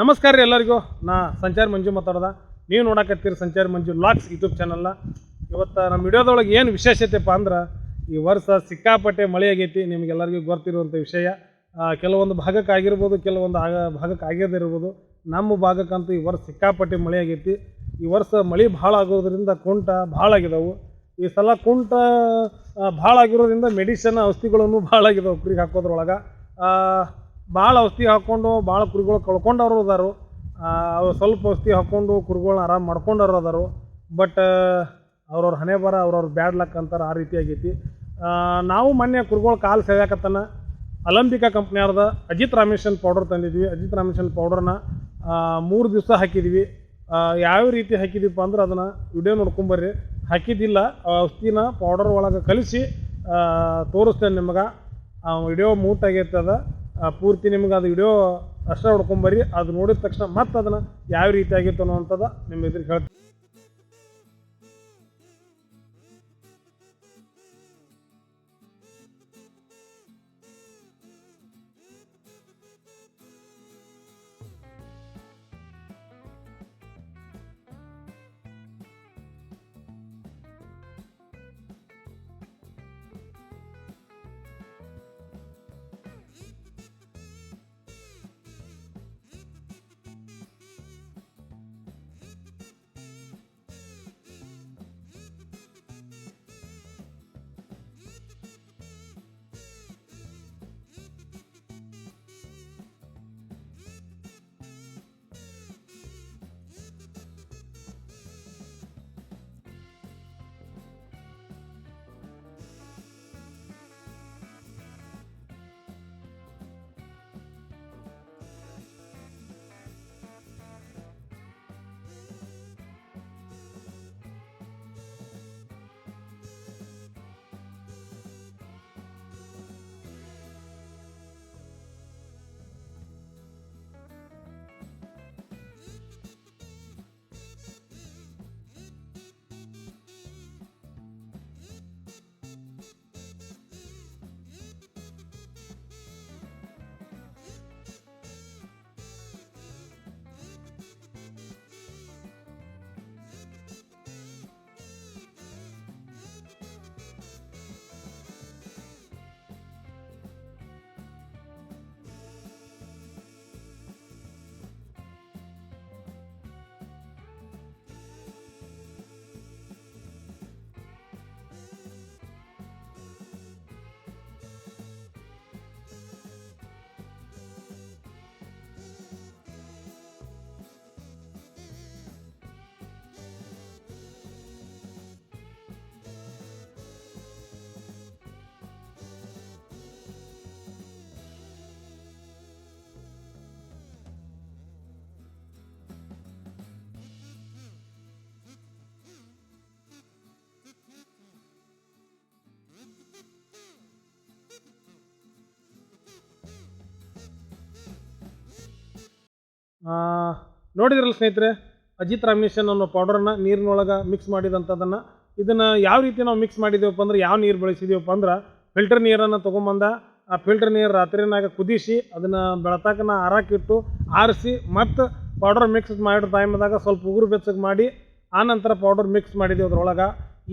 ನಮಸ್ಕಾರ ರೀ ಎಲ್ಲರಿಗೂ. ನಾ ಸಂಚಾರ ಮಂಜು ಮಾತಾಡ್ದ. ನೀವು ನೋಡಕತ್ತೀರಿ ಸಂಚಾರ ಮಂಜು ಲಾಕ್ಸ್ ಯೂಟ್ಯೂಬ್ ಚಾನಲ್ನ. ಇವತ್ತು ನಮ್ಮ ವಿಡಿಯೋದೊಳಗೆ ಏನು ವಿಶೇಷತೆಪ್ಪ ಅಂದ್ರೆ, ಈ ವರ್ಷ ಸಿಕ್ಕಾಪಟ್ಟೆ ಮಳೆ ಆಗೈತಿ ನಿಮಗೆಲ್ಲರಿಗೂ ಗೊತ್ತಿರುವಂಥ ವಿಷಯ. ಕೆಲವೊಂದು ಭಾಗಕ್ಕೆ ಆಗಿರ್ಬೋದು ಕೆಲವೊಂದು ಆಗ ಭಾಗಕ್ಕೆ ಆಗದೇ ಇರ್ಬೋದು ನಮ್ಮ ಭಾಗಕ್ಕಂತೂ ಈ ವರ್ಷ ಸಿಕ್ಕಾಪಟ್ಟೆ ಮಳೆ ಆಗೈತಿ ಈ ವರ್ಷ ಮಳೆ ಭಾಳ ಆಗೋದ್ರಿಂದ ಕುಂಟ ಭಾಳ ಆಗಿದಾವು. ಈ ಸಲ ಕುಂಟ ಭಾಳ ಆಗಿರೋದ್ರಿಂದ ಮೆಡಿಸನ್ ಔಷಧಿಗಳನ್ನು ಭಾಳ ಆಗಿದಾವೆ ಕುರಿಗೆ ಹಾಕೋದ್ರೊಳಗೆ. ಭಾಳ ಔಷಧಿ ಹಾಕ್ಕೊಂಡು ಭಾಳ ಕುರಿಗಳು ಕಳ್ಕೊಂಡವರು ಅದಾರು. ಸ್ವಲ್ಪ ಔಷಧಿ ಹಾಕ್ಕೊಂಡು ಕುರಿಗಳನ್ನ ಆರಾಮ್ ಮಾಡ್ಕೊಂಡವ್ರು ಅದಾರು. ಬಟ್ ಅವ್ರವ್ರ ಹಣೆ ಬರ ಅವ್ರವ್ರ ಬ್ಯಾಡ್ ಲಕ್ ಅಂತಾರೆ ಆ ರೀತಿ ಆಗೈತಿ. ನಾವು ಮೊನ್ನೆ ಕುರಿಗಳು ಕಾಲು ಸೆಳ್ಯಾಕತ್ತನ. ಅಲಂಬಿಕಾ ಕಂಪ್ನಿಯವ್ರದ ಅಜಿತ್ ರಾಮೇಶನ್ ಪೌಡರ್ ತಂದಿದ್ವಿ. ಅಜಿತ್ ರಾಮೇಶನ್ ಪೌಡರ್ನ ಮೂರು ದಿವಸ ಹಾಕಿದ್ವಿ. ಯಾವ ರೀತಿ ಹಾಕಿದೀವಪ್ಪ ಅಂದ್ರೆ ಅದನ್ನು ವಿಡಿಯೋ ನೋಡ್ಕೊಂಬರ್ರಿ ಹಾಕಿದ್ದಿಲ್ಲ. ಔಷಧಿನ ಪೌಡರ್ ಒಳಗೆ ಕಲಿಸಿ ತೋರಿಸ್ತೇನೆ ನಿಮಗೆ. ವಿಡಿಯೋ ಮೂಟ್ ಆಗೈತೆ ಅದ ಆ, ಪೂರ್ತಿ ನಿಮ್ಗೆ ಅದು ವಿಡಿಯೋ ಅಷ್ಟೇ ಹೊಡ್ಕೊಂಬರ್ರಿ ಅದು ನೋಡಿದ ತಕ್ಷಣ ಮತ್ತೆ ಅದನ್ನು ಯಾವ ರೀತಿ ಆಗಿತ್ತು ಅನ್ನೋವಂಥದ್ದು ನಿಮ್ಮ ಇದ್ರಿಗೆ ಹೇಳ್ತೀನಿ. ನೋಡಿದ್ರಲ್ಲ ಸ್ನೇಹಿತರೆ, ಅಜಿತ್ ರಾಮೇಶನ್ ಅನ್ನೋ ಪೌಡರ್ನ ನೀರಿನೊಳಗೆ ಮಿಕ್ಸ್ ಮಾಡಿದಂಥದ್ದನ್ನು ಇದನ್ನು ಯಾವ ರೀತಿ ನಾವು ಮಿಕ್ಸ್ ಮಾಡಿದ್ದೇವಪ್ಪ ಅಂದ್ರೆ, ಯಾವ ನೀರು ಬಳಸಿದ್ದೀವಪ್ಪ ಅಂದ್ರೆ ಫಿಲ್ಟರ್ ನೀರನ್ನು ತೊಗೊಂಬಂದ, ಆ ಫಿಲ್ಟರ್ ನೀರು ರಾತ್ರಿನಾಗ ಕುದಿಸಿ, ಅದನ್ನು ಬೆಳತಾಕನ ಆರಾಕಿಟ್ಟು, ಆರಿಸಿ, ಮತ್ತು ಪೌಡರ್ ಮಿಕ್ಸ್ ಮಾಡಿರೋ ಟೈಮ್ದಾಗ ಸ್ವಲ್ಪ ಉಗುರು ಬೆಚ್ಚಗೆ ಮಾಡಿ ಆನಂತರ ಪೌಡರ್ ಮಿಕ್ಸ್ ಮಾಡಿದೆವು ಅದ್ರೊಳಗೆ.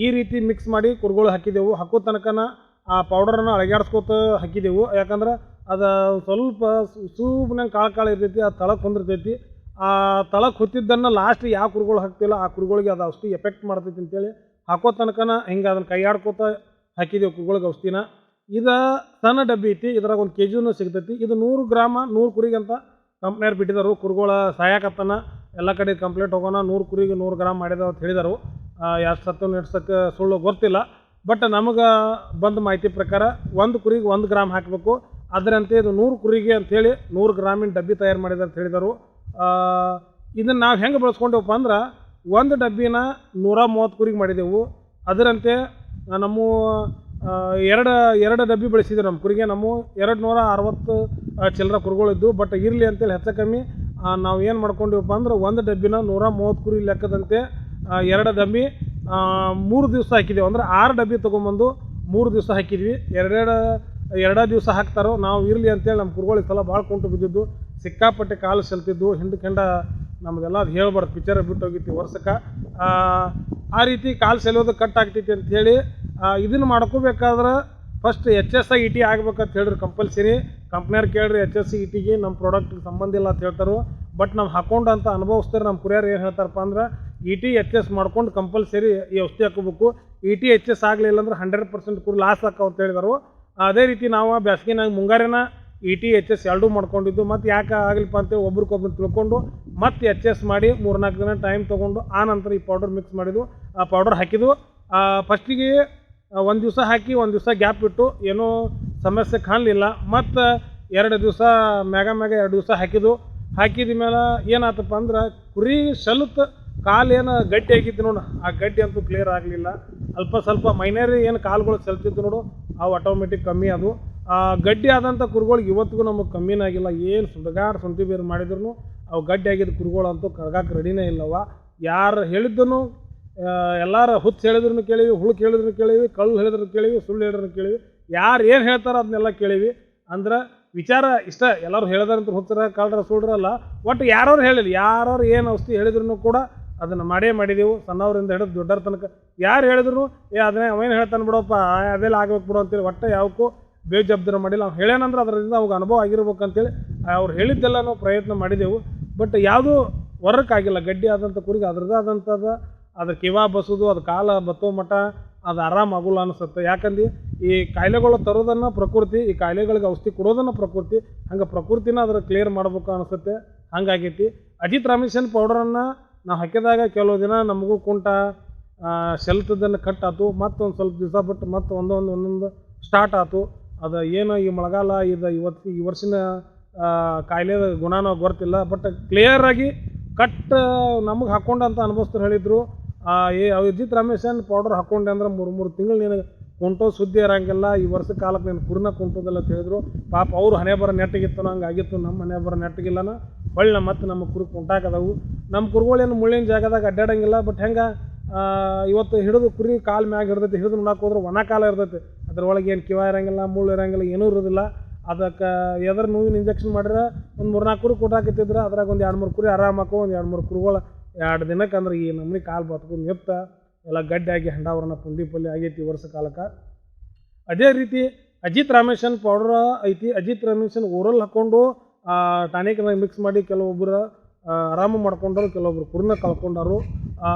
ಈ ರೀತಿ ಮಿಕ್ಸ್ ಮಾಡಿ ಕುರುಗಳು ಹಾಕಿದೆವು. ಹಾಕೋ ತನಕನ ಆ ಪೌಡರನ್ನು ಅಳಗ್ಯಾಡ್ಸ್ಕೋತ ಹಾಕಿದೆವು. ಯಾಕಂದ್ರೆ ಅದು ಸ್ವಲ್ಪ ಸುಮ್ಮನೆ ಕಾಳು ಕಾಳು ಇರ್ತೈತಿ ಅದು ತಳಕ್ಕೆ ಹೊಂದಿರ್ತೈತಿ. ಆ ತಳಕ್ಕೆ ಹೊತ್ತಿದ್ದನ್ನು ಲಾಸ್ಟ್ ಯಾವ ಕುರುಗಳು ಹಾಕ್ತಿಲ್ಲ, ಆ ಕುರುಗಳಿಗೆ ಅದು ಔಷಧಿ ಎಫೆಕ್ಟ್ ಮಾಡ್ತೈತಿ ಅಂತೇಳಿ ಹಾಕೋ ತನಕನ ಹಿಂಗೆ ಅದನ್ನು ಕೈಯಾಡ್ಕೋತ ಹಾಕಿದೆವು ಕುರುಗಳಿಗೆ ಔಷಧಿನ. ಇದು ಸಣ್ಣ ಡಬ್ಬಿ ಐತಿ, ಇದ್ರಾಗ ಒಂದು ಕೆ ಜಿನೂ ಸಿಗ್ತೈತಿ. ಇದು ನೂರು ಗ್ರಾಮ, ನೂರು ಕುರಿಗೆ ಅಂತ ಕಂಪ್ನಿಯವ್ರು ಬಿಟ್ಟಿದ್ದಾರೆ ಕುರುಗಳ ಸಾಯಕತ್ತನ ಎಲ್ಲ ಕಡೆ ಕಂಪ್ಲೇಂಟ್ ಹೋಗೋಣ, ನೂರು ಕುರಿಗೆ ನೂರು ಗ್ರಾಮ್ ಮಾಡಿದಾವ ಅಂತ ಹೇಳಿದರು. ಎಷ್ಟು ಸತ್ತು ನೆಡ್ಸಕ್ಕೆ ಸುಳ್ಳು ಗೊತ್ತಿಲ್ಲ. ಬಟ್ ನಮಗೆ ಬಂದ ಮಾಹಿತಿ ಪ್ರಕಾರ ಒಂದು ಕುರಿಗೆ ಒಂದು ಗ್ರಾಮ್ ಹಾಕಬೇಕು. ಅದರಂತೆ ಇದು ನೂರು ಕುರಿಗೆ ಅಂಥೇಳಿ ನೂರು ಗ್ರಾಮೀಣ ಡಬ್ಬಿ ತಯಾರು ಮಾಡಿದೆ ಅಂತ ಹೇಳಿದರು. ಇದನ್ನು ನಾವು ಹೆಂಗೆ ಬಳಸ್ಕೊಂಡೇವಪ್ಪ ಅಂದ್ರೆ ಒಂದು ಡಬ್ಬಿನ ನೂರ ಮೂವತ್ತು ಕುರಿಗೆ ಮಾಡಿದೆವು. ಅದರಂತೆ ನಮ್ಮ ಎರಡು ಎರಡು ಡಬ್ಬಿ ಬೆಳೆಸಿದ್ರು ನಮ್ಮ ಕುರಿಗೆ. ನಮ್ಮ ಎರಡು ನೂರ ಅರವತ್ತು ಚಿಲ್ಲರ ಕುರುಗಳಿದ್ದು ಬಟ್ ಇರಲಿ ಅಂತೇಳಿ ಹೆಚ್ಚು ಕಮ್ಮಿ ನಾವು ಏನು ಮಾಡ್ಕೊಂಡಿವಪ್ಪ ಅಂದ್ರೆ ಒಂದು ಡಬ್ಬಿನ ನೂರ ಮೂವತ್ತು ಕುರಿ ಲೆಕ್ಕದಂತೆ ಎರಡು ಡಬ್ಬಿ ಮೂರು ದಿವಸ ಹಾಕಿದೆವು. ಅಂದ್ರೆ ಆರು ಡಬ್ಬಿ ತೊಗೊಂಬಂದು ಮೂರು ದಿವಸ ಹಾಕಿದ್ವಿ. ಎರಡೆರಡು ಎರಡೇ ದಿವಸ ಹಾಕ್ತಾರೋ, ನಾವು ಇರಲಿ ಅಂತೇಳಿ ನಮ್ಮ ಕುರುಗಳು ಸಲ ಭಾಳ ಕುಂಟು ಬಿದ್ದಿದ್ದು, ಸಿಕ್ಕಾಪಟ್ಟೆ ಕಾಲು ಸೆಲ್ತಿದ್ದು ಹಿಂದಕೆಂಡ ನಮಗೆಲ್ಲ ಅದು ಹೇಳ್ಬಾರ್ದು ಪಿಕ್ಚರ್ ಬಿಟ್ಟು ಹೋಗಿತ್ತು ವರ್ಷಕ್ಕೆ. ಆ ರೀತಿ ಕಾಲು ಸೆಲೋದು ಕಟ್ ಆಗ್ತೈತಿ ಅಂತ ಹೇಳಿ ಇದನ್ನು ಮಾಡ್ಕೋಬೇಕಾದ್ರೆ first H S I E T ಆಗ್ಬೇಕಂತ ಹೇಳಿದ್ರು ಕಂಪಲ್ಸರಿ ಕಂಪ್ನಿಯವ್ರು ಕೇಳ್ರಿ ಎಚ್ ಎಸ್ ಇ ಟಿಗೆ ನಮ್ಮ ಪ್ರಾಡಕ್ಟ್ಗೆ ಸಂಬಂಧ ಇಲ್ಲ ಅಂತ ಹೇಳ್ತಾರೆ. ಬಟ್ ನಾವು ಹಾಕೊಂಡು ಅಂತ ಅನುಭವಿಸ್ತಾರೆ ನಮ್ಮ ಕುರಿಯರು ಏನು ಹೇಳ್ತಾರಪ್ಪ ಅಂದ್ರೆ ಇ ಟಿ ಎಚ್ ಎಸ್ ಮಾಡ್ಕೊಂಡು ಕಂಪಲ್ಸರಿ ಈ ಔಷಧಿ ಹಾಕೋಬೇಕು. ಇ ಟಿ ಎಚ್ ಎಸ್ ಆಗಲಿಲ್ಲ ಅಂದ್ರೆ ಹಂಡ್ರೆಡ್ ಪರ್ಸೆಂಟ್ ಕುರಿ ಲಾಸ್ ಹಾಕೋ ಅಂತ ಹೇಳಿದರು. ಅದೇ ರೀತಿ ನಾವು ಬ್ಯಾಸ್ಗಿನಾಗ ಮುಂಗಾರಿನ ಇ ಟಿ ಎಚ್ ಎಸ್ ಎರಡೂ ಮಾಡ್ಕೊಂಡಿದ್ದು, ಮತ್ತು ಯಾಕೆ ಆಗಲಿಪ್ಪ ಅಂತೇಳಿ ಒಬ್ರಿಗೊಬ್ರು ತಿಳ್ಕೊಂಡು ಮತ್ತೆ ಎಚ್ ಎಸ್ ಮಾಡಿ ಮೂರ್ನಾಲ್ಕು ದಿನ ಟೈಮ್ ತೊಗೊಂಡು ಆ ನಂತರ ಈ ಪೌಡರ್ ಮಿಕ್ಸ್ ಮಾಡಿದ್ವು ಆ ಪೌಡರ್ ಹಾಕಿದ್ವು ಫಸ್ಟಿಗೆ ಒಂದು ದಿವಸ ಹಾಕಿ, ಒಂದು ದಿವಸ ಗ್ಯಾಪ್ ಬಿಟ್ಟು ಏನೂ ಸಮಸ್ಯೆ ಕಾಣಲಿಲ್ಲ. ಮತ್ತು ಎರಡು ದಿವಸ ಮ್ಯಾಗ ಮ್ಯಾಗ ಎರಡು ದಿವಸ ಹಾಕಿದ್ವು ಹಾಕಿದ ಮೇಲೆ ಏನಾತಪ್ಪ ಅಂದ್ರೆ ಕುರಿ ಸಲುತ್ ಕಾಲು ಗಟ್ಟಿ ಆಗಿತ್ತು ನೋಡು. ಆ ಗಟ್ಟಿ ಅಂತೂ ಕ್ಲಿಯರ್ ಆಗಲಿಲ್ಲ. ಅಲ್ಪ ಸ್ವಲ್ಪ ಮೈನರಿ ಏನು ಕಾಲುಗಳು ಸಲ್ತಿತ್ತು ನೋಡು. ಅವು ಆಟೋಮೆಟಿಕ್ ಕಮ್ಮಿ ಅದು ಆ, ಗಡ್ಡಿ ಆದಂಥ ಕುರುಗಳಿಗೆ ಇವತ್ತಿಗೂ ನಮಗೆ ಕಮ್ಮಿನಾಗಿಲ್ಲ ಏನು ಸುಡಗಾಡ್ ಸೊಂಟಿ ಬೇರು ಮಾಡಿದ್ರು ಅವು ಗಡ್ಡಿ ಆಗಿದ್ದ ಕುರುಗಳಂತೂ ಕರಗಾಕ ರೆಡಿನೇ ಇಲ್ಲವ ಯಾರು ಹೇಳಿದ್ದನು ಎಲ್ಲರ ಹುಚ್ಚು ಹೇಳಿದ್ರು ಕೇಳಿವಿ, ಹುಳು ಕೇಳಿದ್ರು ಕೇಳಿವಿ ಕಳ್ಳು ಹೇಳಿದ್ರು ಕೇಳಿವಿ, ಸುಳ್ಳು ಹೇಳಿದ್ರು ಕೇಳಿವಿ. ಯಾರು ಏನು ಹೇಳ್ತಾರೋ ಅದನ್ನೆಲ್ಲ ಕೇಳಿವಿ. ಅಂದ್ರೆ ವಿಚಾರ ಇಷ್ಟ, ಎಲ್ಲರೂ ಹೇಳಿದಾರಂತ ಹುಚ್ಚರ ಕಳ್ಳರ ಸುಳ್ಳರಲ್ಲ ಒಟ್ಟು ಯಾರು ಹೇಳಿಲ್ಲ ಯಾರು ಏನು ಔಷಧಿ ಹೇಳಿದ್ರು ಕೂಡ ಅದನ್ನು ಮಾಡೇ ಮಾಡಿದೆವು. ಸಣ್ಣವರಿಂದ ಹಿಡಿದು ದೊಡ್ಡರ ತನಕ. ಯಾರು ಹೇಳಿದ್ರು, ಏ, ಅದನ್ನೇ ಅವೇನು ಹೇಳ್ತಾನೆ ಬಿಡಪ್ಪ ಅದೆಲ್ಲ ಆಗ್ಬೇಕು ಬಿಡು ಅಂತೇಳಿ ಒಟ್ಟು ಯಾವಕ್ಕೂ ಬೇಜಬ್ದಾರ ಮಾಡಿಲ್ಲ. ಅವ್ನು ಹೇಳೇನಂದ್ರೆ ಅದರಿಂದ ಅವ್ಗೆ ಅನುಭವ ಆಗಿರ್ಬೇಕು ಅಂತೇಳಿ ಅವ್ರು ಹೇಳಿದ್ದೆಲ್ಲ ನಾವು ಪ್ರಯತ್ನ ಮಾಡಿದೆವು. ಬಟ್ ಯಾವುದೂ ವರ್ಕ್ ಆಗಿಲ್ಲ. ಗಡ್ಡಿ ಆದಂಥ ಕುರಿಗೆ ಅದ್ರದ್ದು ಆದಂಥದ್ದು ಅದ್ರ ಕಿವಾ ಬಸೋದು, ಅದು ಕಾಲ ಬತ್ತೋ ಮಠ, ಅದು ಆರಾಮ ಆಗೋಲ್ಲ ಅನಿಸುತ್ತೆ. ಯಾಕಂದ್ರೆ ಈ ಕಾಯಿಲೆಗಳು ತರೋದನ್ನು ಪ್ರಕೃತಿ, ಈ ಕಾಯಿಲೆಗಳಿಗೆ ಔಷಧಿ ಕೊಡೋದನ್ನು ಪ್ರಕೃತಿ, ಹಂಗೆ ಪ್ರಕೃತಿನ ಅದ್ರ ಕ್ಲಿಯರ್ ಮಾಡ್ಬೇಕು ಅನಿಸುತ್ತೆ. ಹಂಗಾಗೈತಿ. ಅಜಿತ್ ರಾಮೇಶನ್ ಪೌಡರನ್ನು ನಾವು ಹಾಕಿದಾಗ ಕೆಲವು ದಿನ ನಮಗೂ ಕುಂಟ ಶೆಲ್ತದನ್ನು ಕಟ್ ಆತು, ಮತ್ತೊಂದು ಸ್ವಲ್ಪ ದಿವಸ ಬಿಟ್ಟು ಮತ್ತೆ ಒಂದೊಂದು ಒಂದೊಂದು ಸ್ಟಾರ್ಟ್ ಆಯ್ತು ಅದು ಏನು ಈ ಮಳೆಗಾಲ, ಇದು ಇವತ್ತು ಈ ವರ್ಷನ ಕಾಯಿಲೆ ಗುಣನೋ ಗೊತ್ತಿಲ್ಲ. ಬಟ್ ಕ್ಲಿಯರಾಗಿ ಕಟ್, ನಮಗೆ ಹಾಕ್ಕೊಂಡು ಅಂತ ಅನುಭವಿಸ್ತಾರೆ ಹೇಳಿದ್ರು. ಏ ಅಜಿತ್ ರಮೇಶನ್ ಪೌಡರ್ ಹಾಕ್ಕೊಂಡೆ ಅಂದ್ರೆ ಮೂರು ಮೂರು ತಿಂಗಳು ನಿನಗೆ ಕುಂಟೋ ಸುದ್ದಿ ಇರೋಂಗಿಲ್ಲ. ಈ ವರ್ಷ ಕಾಲಕ್ಕೆ ನೀನು ಕುರಿನ ಕುಂಟೋದಲ್ಲ ಅಂತ ಹೇಳಿದ್ರು. ಪಾಪ ಅವ್ರು ಹಣೆ ಬರೋ ನೆಟ್ಟಗಿತ್ತು, ನಂಗೆ ನಮ್ಮ ಹಣೆ ಬರೋ ನೆಟ್ಟಗಿಲ್ಲನ. ಹೊಳ್ಳಿ ಮತ್ತು ನಮ್ಮ ಕುರಿ ಕುಂಟಾಕದವು ನಮ್ಮ ಕುರುಗಳೇನು ಮುಳ್ಳಿನ ಜಾಗದಾಗ ಅಡ್ಡಾಡಂಗಿಲ್ಲ ಬಟ್ ಹೆಂಗೆ ಇವತ್ತು ಹಿಡಿದು ಕುರಿ ಕಾಲು ಮ್ಯಾಗ ಹಿಡ್ದೈತಿ, ಹಿಡಿದು ನೋಡಕ್ಕೆ ಒಣ ಕಾಲ ಇರ್ತೈತಿ. ಅದ್ರೊಳಗೆ ಏನು ಕಿವ ಇರಂಗಿಲ್ಲ, ಮುಳ್ಳು ಇರಂಗಿಲ್ಲ, ಏನೂ ಇರೋದಿಲ್ಲ. ಅದಕ್ಕೆ ಎದ್ರ ನೋವಿನ ಇಂಜೆಕ್ಷನ್ ಮಾಡಿದ್ರೆ ಒಂದು ಮೂರ್ನಾಲ್ಕು ಕುರಿ ಕೊಟ್ಟಾಕಿತ್ತಿದ್ರೆ ಅದ್ರಾಗ ಒಂದು ಎರಡು ಮೂರು ಕುರಿ ಆರಾಮ ಹಾಕೋ, ಒಂದು ಎರಡು ಮೂರು ಕುರಿಗಳು. ಎರಡು ದಿನಕ್ಕೆ ಅಂದ್ರೆ ಈ ನಮ್ಮನೆ ಕಾಲು ಬತ್ಕೊಂಡು ನಿಪ್ತ ಎಲ್ಲ ಗಡ್ಡಿಯಾಗಿ ಹಂಡಾವರಣ ಪುಂಡಿ ಪಲ್ಯ ಆಗೈತಿ ವರ್ಷ ಕಾಲಕ್ಕೆ. ಅದೇ ರೀತಿ ಅಜಿತ್ ರಾಮೇಶನ್ ಪೌಡ್ರ ಐತಿ. ಅಜಿತ್ ರಾಮೇಶನ್ ಓರಲ್ ಹಾಕ್ಕೊಂಡು ಟಾನಿಕ್ನ ಮಿಕ್ಸ್ ಮಾಡಿ ಕೆಲವೊಬ್ಬರು ಆರಾಮ ಮಾಡ್ಕೊಂಡರು, ಕೆಲವೊಬ್ರು ಕುರ್ನ ಕಳ್ಕೊಂಡರು.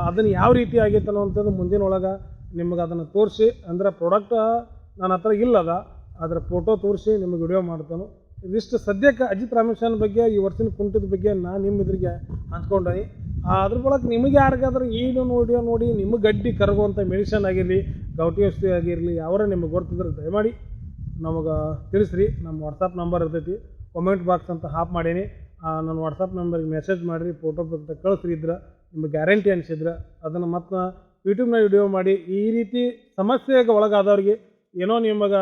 ಅದನ್ನು ಯಾವ ರೀತಿ ಆಗೈತೆ ಅನ್ನೋವಂಥದ್ದು ಮುಂದಿನ ಒಳಗೆ ನಿಮಗೆ ಅದನ್ನು ತೋರಿಸಿ. ಅಂದ್ರೆ ಪ್ರಾಡಕ್ಟ್ ನನ್ನ ಹತ್ರ ಇಲ್ಲದ ಅದರ ಫೋಟೋ ತೋರಿಸಿ ನಿಮಗೆ ವಿಡಿಯೋ ಮಾಡ್ತಾನೆ. ಇದಿಷ್ಟು ಸದ್ಯಕ್ಕೆ ಅಜಿತ್ ರಾಮೇಶನ್ ಬಗ್ಗೆ, ಈ ವರ್ಷದ ಕುಂಟದ ಬಗ್ಗೆ ನಾನು ನಿಮ್ಮ ಎದುರಿಗೆ ಹಂಚ್ಕೊಂಡಿ ಅದ್ರ ಬಳಕ ನಿಮಗೆ ಯಾರಿಗಾದ್ರೂ ಏನು ವಿಡಿಯೋ ನೋಡಿ ನಿಮಗೆ ಗಡ್ಡಿ ಕರಗುವಂಥ ಮೆಡಿಸನ್ ಆಗಿರಲಿ, ಗೌಟಿ ಔಷಧಿ ಆಗಿರಲಿ, ಯಾವರ ನಿಮಗೆ ಗೊತ್ತಿದ್ರೆ ದಯಮಾಡಿ ನಮಗೆ ತಿಳಿಸ್ರಿ. ನಮ್ಮ ವಾಟ್ಸಪ್ ನಂಬರ್ ಇರ್ತೈತಿ. ಕಾಮೆಂಟ್ ಬಾಕ್ಸ್ ಅಂತ ಹಾಪ್ ಮಾಡೀನಿ. ನನ್ನ ವಾಟ್ಸಪ್ ನಂಬರ್ಗೆ ಮೆಸೇಜ್ ಮಾಡಿರಿ ಫೋಟೋ ಬಗ್ಗೆ ಕಳಿಸ್ರಿ ಇದ್ರೆ, ನಿಮ್ಗೆ ಗ್ಯಾರಂಟಿ ಅನಿಸಿದ್ರೆ, ಅದನ್ನು ಮತ್ತೆ ಯೂಟ್ಯೂಬ್ನ ವಿಡಿಯೋ ಮಾಡಿ, ಈ ರೀತಿ ಸಮಸ್ಯೆಗೆ ಒಳಗಾದವ್ರಿಗೆ ಏನೋ ನಿಮಗೆ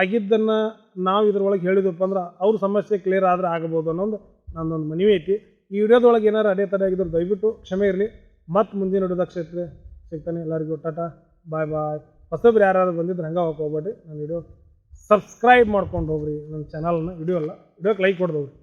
ಆಗಿದ್ದನ್ನು ನಾವು ಇದ್ರೊಳಗೆ ಹೇಳಿದಪ್ಪ ಅಂದ್ರೆ ಅವ್ರ ಸಮಸ್ಯೆ ಕ್ಲಿಯರ್ ಆದ್ರೆ ಆಗ್ಬೋದು ಅನ್ನೋದು ನನ್ನೊಂದು ಮನವಿ ಐತಿ. ಈ ವಿಡಿಯೋದೊಳಗೆ ಏನಾರು ಅದೇ ಥರ ಆಗಿದ್ರು ದಯವಿಟ್ಟು ಕ್ಷಮೆ ಇರಲಿ. ಮತ್ತೆ ಮುಂದಿನ ವಿಡಿಯೋದಾಗ ಸಿಗ್ತಾನೆ. ಎಲ್ಲರಿಗೂ. ಟಾಟಾ. ಬಾಯ್ ಬಾಯ್. ಹೊಸಬ್ರು ಯಾರು ಬಂದಿದ್ರೆ ಹಂಗೆ ಹೋಗ್ಕೋಬೇಡ್ರಿ. ನಾನು ವಿಡಿಯೋ ಸಬ್ಸ್ಕ್ರೈಬ್ ಮಾಡ್ಕೊಂಡು ಹೋಗ್ರಿ ನನ್ನ ಚಾನಲ್ನ ವಿಡಿಯೋ ಅಲ್ಲ. ವಿಡಿಯೋಕ್ಕೆ ಲೈಕ್ ಕೊಡ್ದವ್ರಿ.